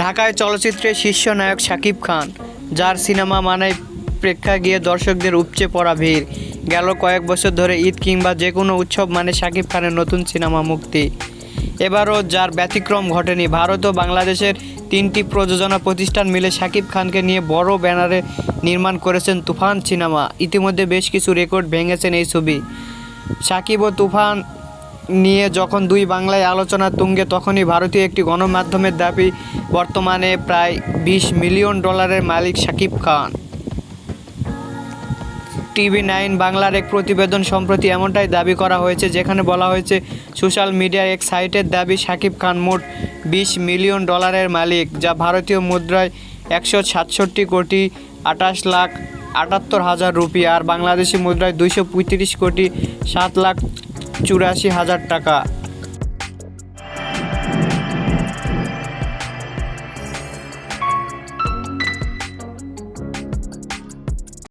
ঢাকায় চলচ্চিত্রের শীর্ষ নায়ক শাকিব খান। যার সিনেমা মানায় প্রেক্ষাগৃহে দর্শকদের উপচে পড়া ভিড়। গেল কয়েক বছর ধরে ঈদ কিংবা যে কোনো উৎসব মানে শাকিব খানের নতুন সিনেমা মুক্তি। এবারও যার ব্যতিক্রম ঘটেনি, ভারত ও বাংলাদেশের তিনটি প্রযোজনা প্রতিষ্ঠান মিলে শাকিব খানকে নিয়ে বড় ব্যানারে নির্মাণ করেছেন তুফান সিনেমা। ইতিমধ্যে বেশ কিছু রেকর্ড ভেঙেছেন এই ছবি। সাকিব ও তুফান নিয়ে যখন দুই বাংলায় আলোচনা তুঙ্গে, তখনই ভারতীয় একটি গণমাধ্যমের দাবি, বর্তমানে প্রায় বিশ মিলিয়ন ডলারের মালিক সাকিব খান। টিভি নাইন বাংলার এক প্রতিবেদন সম্প্রতি এমনটাই দাবি করা হয়েছে, যেখানে বলা হয়েছে, সোশ্যাল মিডিয়ার এক সাইটের দাবি সাকিব খান মোট বিশ মিলিয়ন ডলারের মালিক, যা ভারতীয় মুদ্রায় একশো সাতষট্টি কোটি আঠাশ লাখ আটাত্তর হাজার রুপি, আর বাংলাদেশি মুদ্রায় দুইশো পঁয়ত্রিশ কোটি সাত লাখ চুরাশি হাজার টাকা।